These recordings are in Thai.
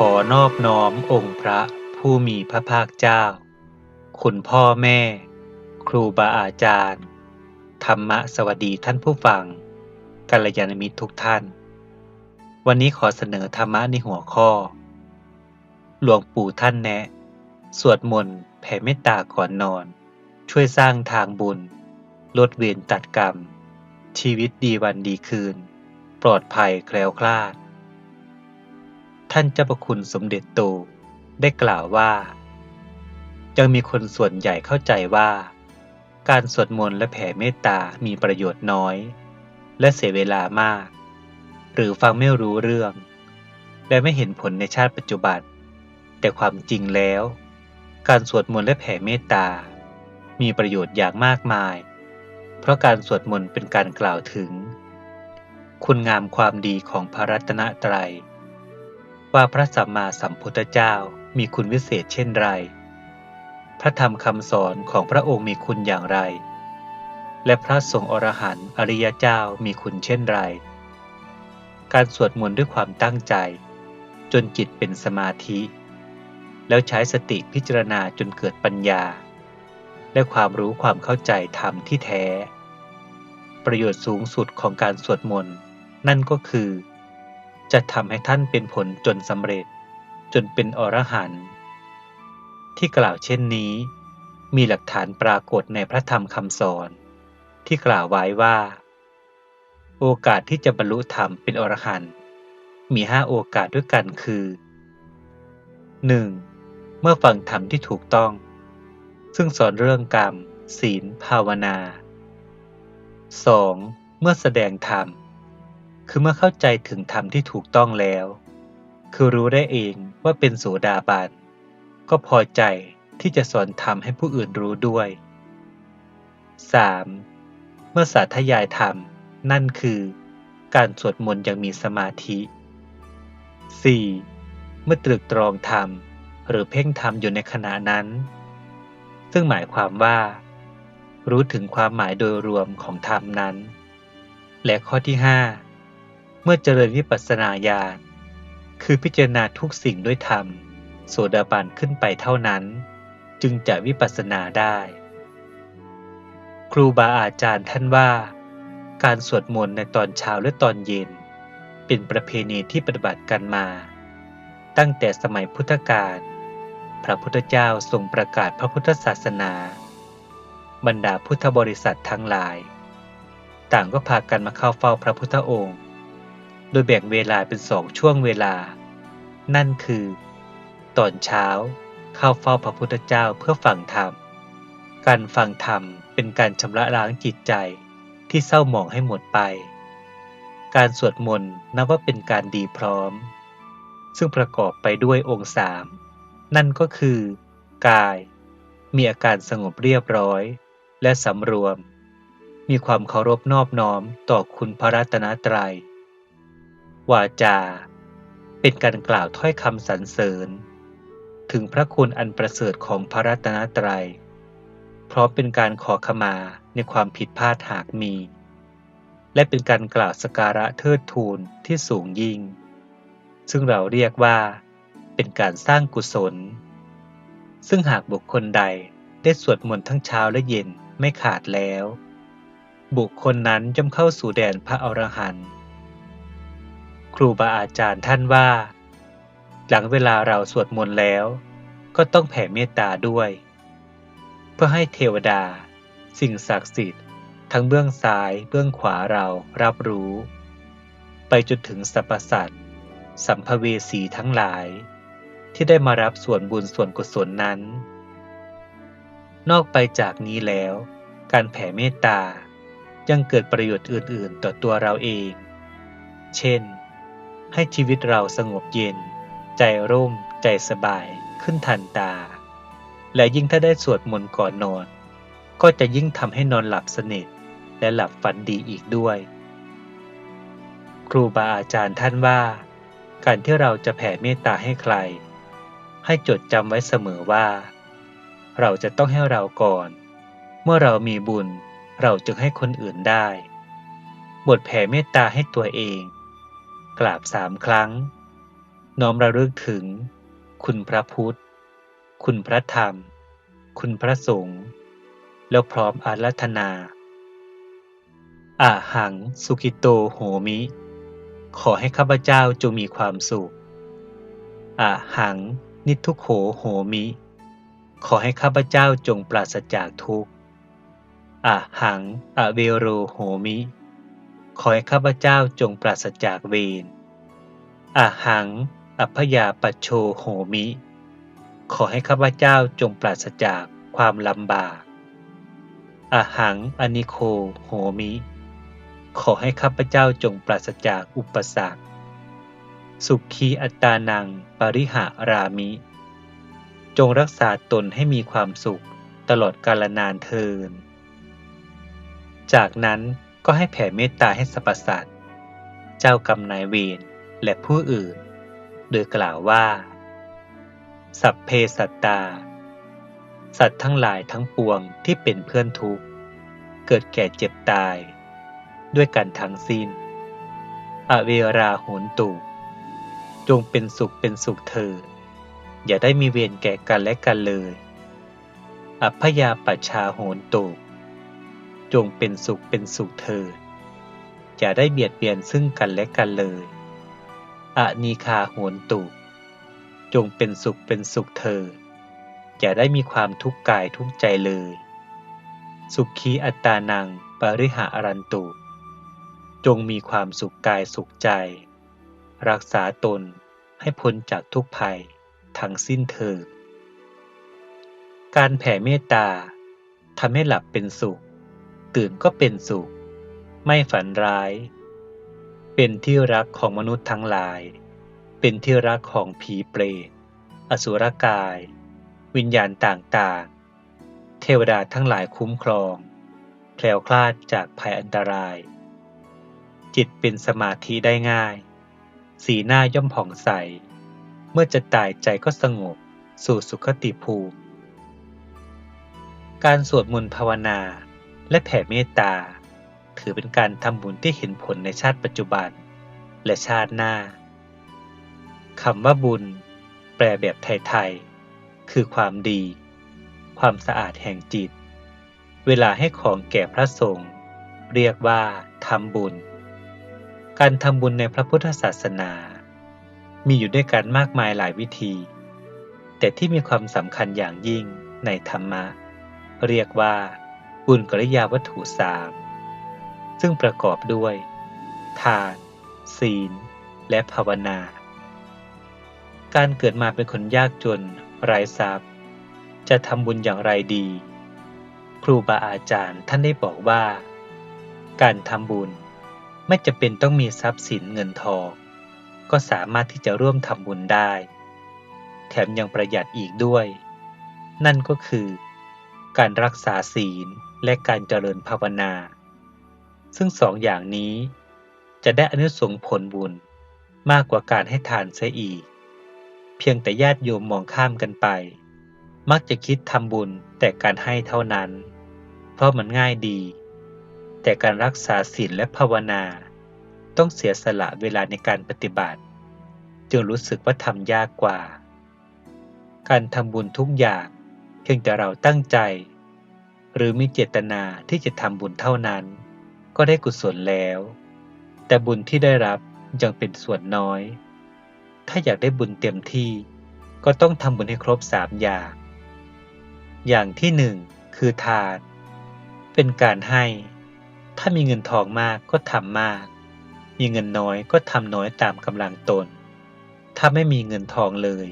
ขอนอบน้อมองค์พระผู้มีพระภาคเจ้า คุณพ่อแม่ ครูบาอาจารย์ ธรรมะสวัสดีท่านผู้ฟังกัลยาณมิตรทุกท่าน วันนี้ขอเสนอธรรมะในหัวข้อ หลวงปู่ท่านแนะ สวดมนต์แผ่เมตตาก่อนนอน ช่วยสร้างทางบุญ ลดเวรตัดกรรม ชีวิตดีวันดีคืน ปลอดภัยแคล้วคลาด ท่านเจ้าประคุณสมเด็จโตได้กล่าวว่า ยังมีคนส่วนใหญ่เข้าใจว่า การสวดมนต์และแผ่เมตตามีประโยชน์น้อย และเสียเวลามาก หรือฟังไม่รู้เรื่อง และไม่เห็นผลในชาติปัจจุบัน แต่ความจริงแล้ว การสวดมนต์และแผ่เมตตา มีประโยชน์อย่างมากมาย เพราะการสวดมนต์เป็นการกล่าวถึง คุณงามความดีของพระรัตนตรัย ว่าพระสัมมาสัมพุทธเจ้ามีคุณวิเศษเช่นไร พระธรรมคำสอนของพระองค์มีคุณอย่างไร และพระสงฆ์อรหันต์อริยเจ้ามีคุณเช่นไร การสวดมนต์ด้วยความตั้งใจ จนจิตเป็นสมาธิ แล้วใช้สติพิจารณาจนเกิดปัญญา และความรู้ความเข้าใจธรรมที่แท้ ประโยชน์สูงสุดของการสวดมนต์นั่นก็คือ จะทำให้ท่านเป็นผลจนสำเร็จ จนเป็นอรหันต์ที่กล่าวเช่นนี้ มีหลักฐานปรากฏในพระธรรมคำสอน ที่กล่าวไว้ว่า โอกาสที่จะบรรลุธรรมเป็นอรหันต์มีห้าโอกาสด้วยกันคือ 1. เมื่อฟังธรรมที่ถูกต้อง ซึ่งสอนเรื่องกรรม ศีล ภาวนา 2. เมื่อแสดงธรรม คือเมื่อเข้าใจถึงธรรมที่ถูกต้องแล้ว คือรู้ได้เองว่าเป็นโสดาบัน ก็พอใจที่จะสอนธรรมให้ผู้อื่นรู้ด้วย 3. เมื่อสาธยายธรรม นั่นคือ การสวดมนต์อย่างมีสมาธิ 4. เมื่อตรึกตรองธรรม หรือเพ่งธรรมอยู่ในขณะนั้น ซึ่งหมายความว่า รู้ถึงความหมายโดยรวมของธรรมนั้น และข้อที่ 5 เมื่อเจริญวิปัสสนาญาณคือพิจารณาทุกสิ่งด้วยธรรม โสดาบันขึ้นไปเท่านั้น จึงจะวิปัสสนาได้ ครูบาอาจารย์ท่านว่า การสวดมนต์ในตอนเช้าและตอนเย็น เป็นประเพณีที่ปฏิบัติกันมา ตั้งแต่สมัยพุทธกาลพระพุทธเจ้าทรงประกาศพระพุทธศาสนา บรรดาพุทธบริษัททั้งหลาย ต่างก็พากันมาเข้าเฝ้าพระพุทธองค์ โดยแบ่งเวลาเป็นสองช่วงเวลา นั่นคือ ตอนเช้าเข้าเฝ้าพระพุทธเจ้าเพื่อฟังธรรม การฟังธรรมเป็นการชำระล้างจิตใจที่เศร้าหมองให้หมดไป การสวดมนต์นับว่าเป็นการดีพร้อม ซึ่งประกอบไปด้วยองค์สามนั่นก็คือ กาย มีอาการสงบเรียบร้อย และสำรวม มีความเคารพนอบน้อมต่อคุณพระรัตนตรัย วาจา เป็นการกล่าวถ้อยคำสรรเสริญ ถึงพระคุณอันประเสริฐของพระรัตนตรัยเพราะเป็นการขอขมาในความผิดพลาดหากมี และเป็นการกล่าวสการะเทิดทูนที่สูงยิ่ง ซึ่งเราเรียกว่า เป็นการสร้างกุศล ซึ่งหากบุคคลใดได้สวดมนต์ทั้งเช้าและเย็นไม่ขาดแล้ว บุคคลนั้นย่อมเข้าสู่แดนพระอรหันต์ ครูบาอาจารย์ท่านว่า หลังเวลาเราสวดมนต์แล้ว ก็ต้องแผ่เมตตาด้วย เพื่อให้เทวดา สิ่งศักดิ์สิทธิ์ ทั้งเบื้องซ้ายเบื้องขวาเรารับรู้ ไปจนถึงสรรพสัตว์สัมภเวสีทั้งหลาย ที่ได้มารับส่วนบุญส่วนกุศลนั้น นอกไปจากนี้แล้ว การแผ่เมตตายังเกิดประโยชน์อื่น ๆ ต่อตัวเราเอง เช่น ให้ชีวิตเราสงบเย็น ใจร่ม ใจสบายขึ้นทันตา และยิ่งถ้าได้สวดมนต์ก่อนนอน ก็จะยิ่งทำให้นอนหลับสนิท และหลับฝันดีอีกด้วย ครูบาอาจารย์ท่านว่า การที่เราจะแผ่เมตตาให้ใคร ให้จดจำไว้เสมอว่า เราจะต้องให้เราก่อน เมื่อเรามีบุญเราจึงให้คนอื่นได้ บทแผ่เมตตาให้ตัวเอง กราบสามครั้ง น้อมระลึกถึง คุณพระพุทธ คุณพระธรรม คุณพระสงฆ์แล้วพร้อมอารัธนาอาหังสุกิโตโหมิ ขอให้ข้าพเจ้าจงมีความสุขอาหังนิทุโขโหมิ ขอให้ข้าพเจ้าจงปราศจากทุกข์อาหังอเวโรโหมิ ขอให้ข้าพเจ้าจงปราศจากเวรอาหัง อัพยาปโชโหมิ ขอให้ข้าพเจ้าจงปราศจากความลำบากอาหังอนิโคโหมิ ขอให้ข้าพเจ้าจงปราศจากอุปสรรค สุขีอัตตานัง ปริหารามิ จงรักษาตนให้มีความสุขตลอดกาลนานเทิน จากนั้น ก็ให้แผ่เมตตาให้สรรพสัตว์ เจ้ากรรมนายเวรและผู้อื่น โดยกล่าวว่า สัพเพสัตตา สัตว์ทั้งหลายทั้งปวงที่เป็นเพื่อนทุกข์ เกิดแก่เจ็บตาย ด้วยกันทั้งสิ้น อเวราโหนตุ จงเป็นสุขเป็นสุขเถิดอย่าได้มีเวรแก่กันและกันเลย อัพยาปัชชาโหนตุ จงเป็นสุขเป็นสุขเถิดอย่าได้เบียดเบียนซึ่งกันและกันเลยอะนีคาโหนตุจงเป็นสุขเป็นสุขเถิดอย่าได้มีความทุกข์กายทุกข์ใจเลย สุขีอัตตานังปริหาอรันตุ จงมีความสุขกายสุขใจ รักษาตนให้พ้นจากทุกภัยทั้งสิ้นเถิดการแผ่เมตตาทำให้หลับเป็นสุข ตื่นก็เป็นสุข ไม่ฝันร้าย เป็นที่รักของมนุษย์ทั้งหลาย เป็นที่รักของผีเปรต อสุรกาย วิญญาณต่างๆ เทวดาทั้งหลายคุ้มครอง แคล้วคลาดจากภัยอันตราย จิตเป็นสมาธิได้ง่าย สีหน้าย่อมผ่องใส เมื่อจะตายใจก็สงบสู่สุขติภูมิ การสวดมนต์ภาวนา และแผ่เมตตา ถือเป็นการทำบุญที่เห็นผลในชาติปัจจุบัน และชาติหน้าคำว่าบุญ แปลแบบไทยๆ คือความดี ความสะอาดแห่งจิต เวลาให้ของแก่พระสงฆ์เรียกว่าทำบุญ การทำบุญในพระพุทธศาสนา มีอยู่ด้วยกันมากมายหลายวิธี แต่ที่มีความสำคัญอย่างยิ่งในธรรมะ เรียกว่า บุญกริยาวัตถุสามซึ่งประกอบด้วย ทาน ศีล และภาวนา การเกิดมาเป็นคนยากจนไร้ทรัพย์ จะทำบุญอย่างไรดี ครูบาอาจารย์ท่านได้บอกว่า การทำบุญไม่จะเป็นต้องมีทรัพย์สินเงินทอง ก็สามารถที่จะร่วมทำบุญได้ แถมยังประหยัดอีกด้วย นั่นก็คือ การรักษาศีล และการเจริญภาวนา ซึ่งสองอย่างนี้จะได้อนุสงผลบุญมากกว่าการให้ทานเสียอีก เพียงแต่ญาติโยมมองข้ามกันไป มักจะคิดทำบุญแต่การให้เท่านั้น เพราะมันง่ายดี แต่การรักษาศีลและภาวนา ต้องเสียสละเวลาในการปฏิบัติ จึงรู้สึกว่าทำยากกว่า การทำบุญทุกอย่างเพียงแต่เราตั้งใจ หรือมีเจตนาที่จะทำบุญเท่านั้น ก็ได้กุศลแล้ว แต่บุญที่ได้รับยังเป็นส่วนน้อย ถ้าอยากได้บุญเต็มที่ ก็ต้องทำบุญให้ครบสามอย่าง อย่างที่หนึ่งคือทาน เป็นการให้ ถ้ามีเงินทองมากก็ทำมาก มีเงินน้อยก็ทำน้อยตามกำลังตน ถ้าไม่มีเงินทองเลย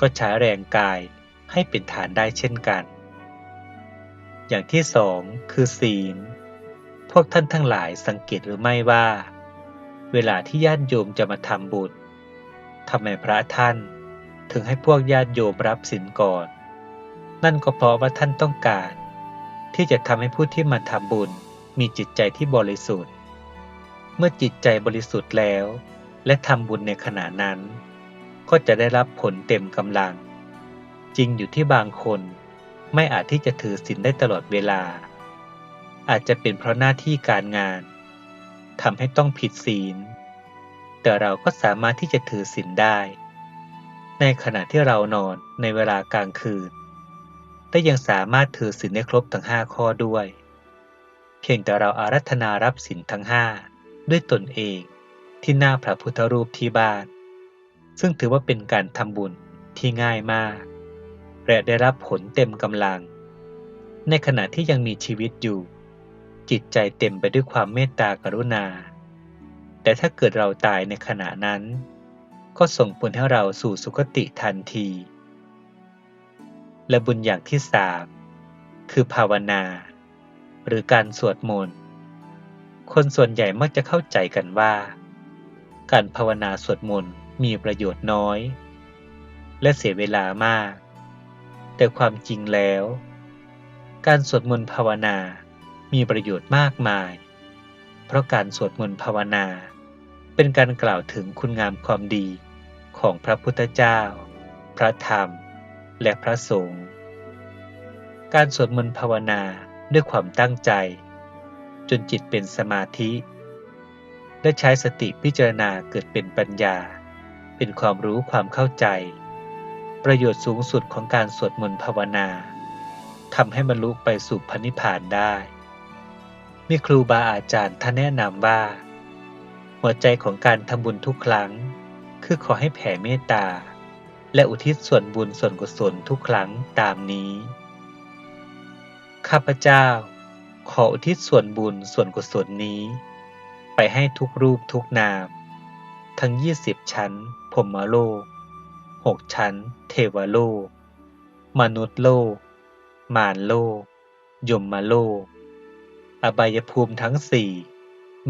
ก็ใช้แรงกายให้เป็นฐานได้เช่นกัน อย่างที่สองคือศีล พวกท่านทั้งหลายสังเกตหรือไม่ว่า เวลาที่ญาติโยมจะมาทำบุญทำไมพระท่านถึงให้พวกญาติโยมรับศีลก่อน นั่นก็เพราะว่าท่านต้องการ ที่จะทำให้ผู้ที่มาทำบุญมีจิตใจที่บริสุทธิ์ เมื่อจิตใจบริสุทธิ์แล้ว และทำบุญในขณะนั้น ก็จะได้รับผลเต็มกำลัง จริงอยู่ที่บางคน ไม่อาจที่จะถือศีลได้ตลอดเวลา อาจจะเป็นเพราะหน้าที่การงานทำให้ต้องผิดศีล แต่เราก็สามารถที่จะถือศีลได้ ในขณะที่เรานอนในเวลากลางคืนและยังสามารถถือศีลได้ครบทั้งห้าข้อด้วย เพียงแต่เราอารัธนารับศีลทั้งห้าด้วยตนเองที่หน้าพระพุทธรูปที่บ้าน ซึ่งถือว่าเป็นการทำบุญที่ง่ายมาก และได้รับผลเต็มกำลัง ในขณะที่ยังมีชีวิตอยู่ จิตใจเต็มไปด้วยความเมตตากรุณา แต่ถ้าเกิดเราตายในขณะนั้น ก็ส่งผลให้เราสู่สุคติทันที และบุญอย่างที่สามคือภาวนา หรือการสวดมนต์คนส่วนใหญ่มักจะเข้าใจกันว่า การภาวนาสวดมนต์มีประโยชน์น้อย และเสียเวลามาก แต่ความจริงแล้ว การสวดมนต์ภาวนา มีประโยชน์มากมาย เพราะการสวดมนต์ภาวนา เป็นการกล่าวถึงคุณงามความดีของพระพุทธเจ้า พระธรรม และพระสงฆ์ การสวดมนต์ภาวนาด้วยความตั้งใจ จนจิตเป็นสมาธิ และใช้สติพิจารณาเกิดเป็นปัญญา เป็นความรู้ความเข้าใจ ประโยชน์สูงสุดของการสวดมนต์ภาวนาทำให้บรรลุไปสู่พระนิพพานได้ มีครูบาอาจารย์ท่านแนะนำว่า หัวใจของการทำบุญทุกครั้ง คือขอให้แผ่เมตตา และอุทิศส่วนบุญส่วนกุศลทุกครั้งตามนี้ ข้าพเจ้า ขออุทิศส่วนบุญส่วนกุศลนี้ ไปให้ทุกรูปทุกนาม ทั้ง20ชั้นพรหมโลก 6ชั้น เทวโลก มนุษย์โลก มารโลก ยมมาโลก อบายภูมิทั้งสี่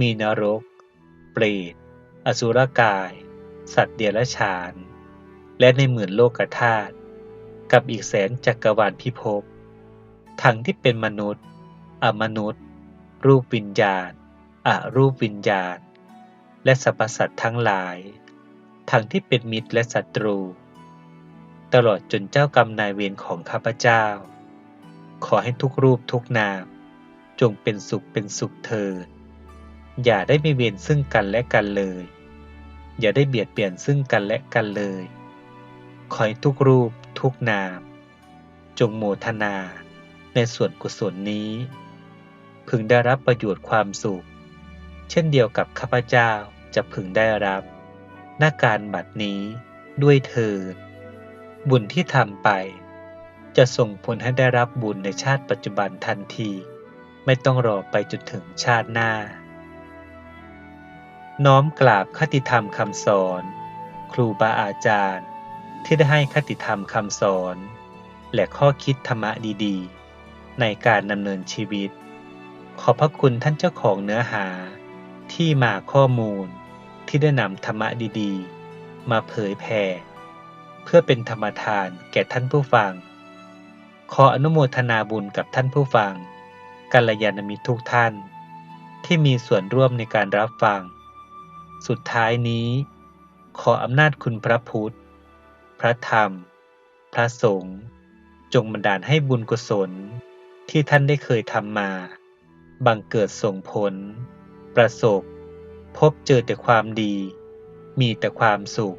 มีนรก เปรต อสุรกาย สัตว์เดรัจฉาน และในหมื่นโลกธาตุ กับอีกแสนจักรวาลพิภพ ทั้งที่เป็นมนุษย์ อมนุษย์ รูปวิญญาณอรูปวิญญาณ และสรรพสัตว์ทั้งหลาย ทั้งที่เป็นมิตรและศัตรู ตลอดจนเจ้ากรรมนายเวรของข้าพเจ้า ขอให้ทุกรูปทุกนาม จงเป็นสุขเป็นสุขเถิดอย่าได้มีเวรซึ่งกันและกันเลย อย่าได้เบียดเบียนซึ่งกันและกันเลย ขอให้ทุกรูปทุกนาม จงโมทนาในส่วนกุศลนี้ พึงได้รับประโยชน์ความสุข เช่นเดียวกับข้าพเจ้าจะพึงได้รับหน้าการบัดนี้ด้วยเถิด บุญที่ทำไป จะส่งผลให้ได้รับบุญในชาติปัจจุบันทันที ไม่ต้องรอไปจนถึงชาติหน้า น้อมกราบคติธรรมคำสอน ครูบาอาจารย์ ที่ได้ให้คติธรรมคำสอน และข้อคิดธรรมะดีๆ ในการดำเนินชีวิต ขอบพระคุณท่านเจ้าของเนื้อหา ที่มาข้อมูลที่ได้นำธรรมะดีๆ มาเผยแผ่ เพื่อเป็นธรรมทานแก่ท่านผู้ฟัง ขออนุโมทนาบุญกับท่านผู้ฟังกัลยาณมิตรทุกท่าน ที่มีส่วนร่วมในการรับฟัง สุดท้ายนี้ ขออำนาจคุณพระพุทธ พระธรรม พระสงฆ์จงบันดาลให้บุญกุศลที่ท่านได้เคยทำมา บังเกิดส่งผล ประสบ พบเจอแต่ความดี มีแต่ความสุข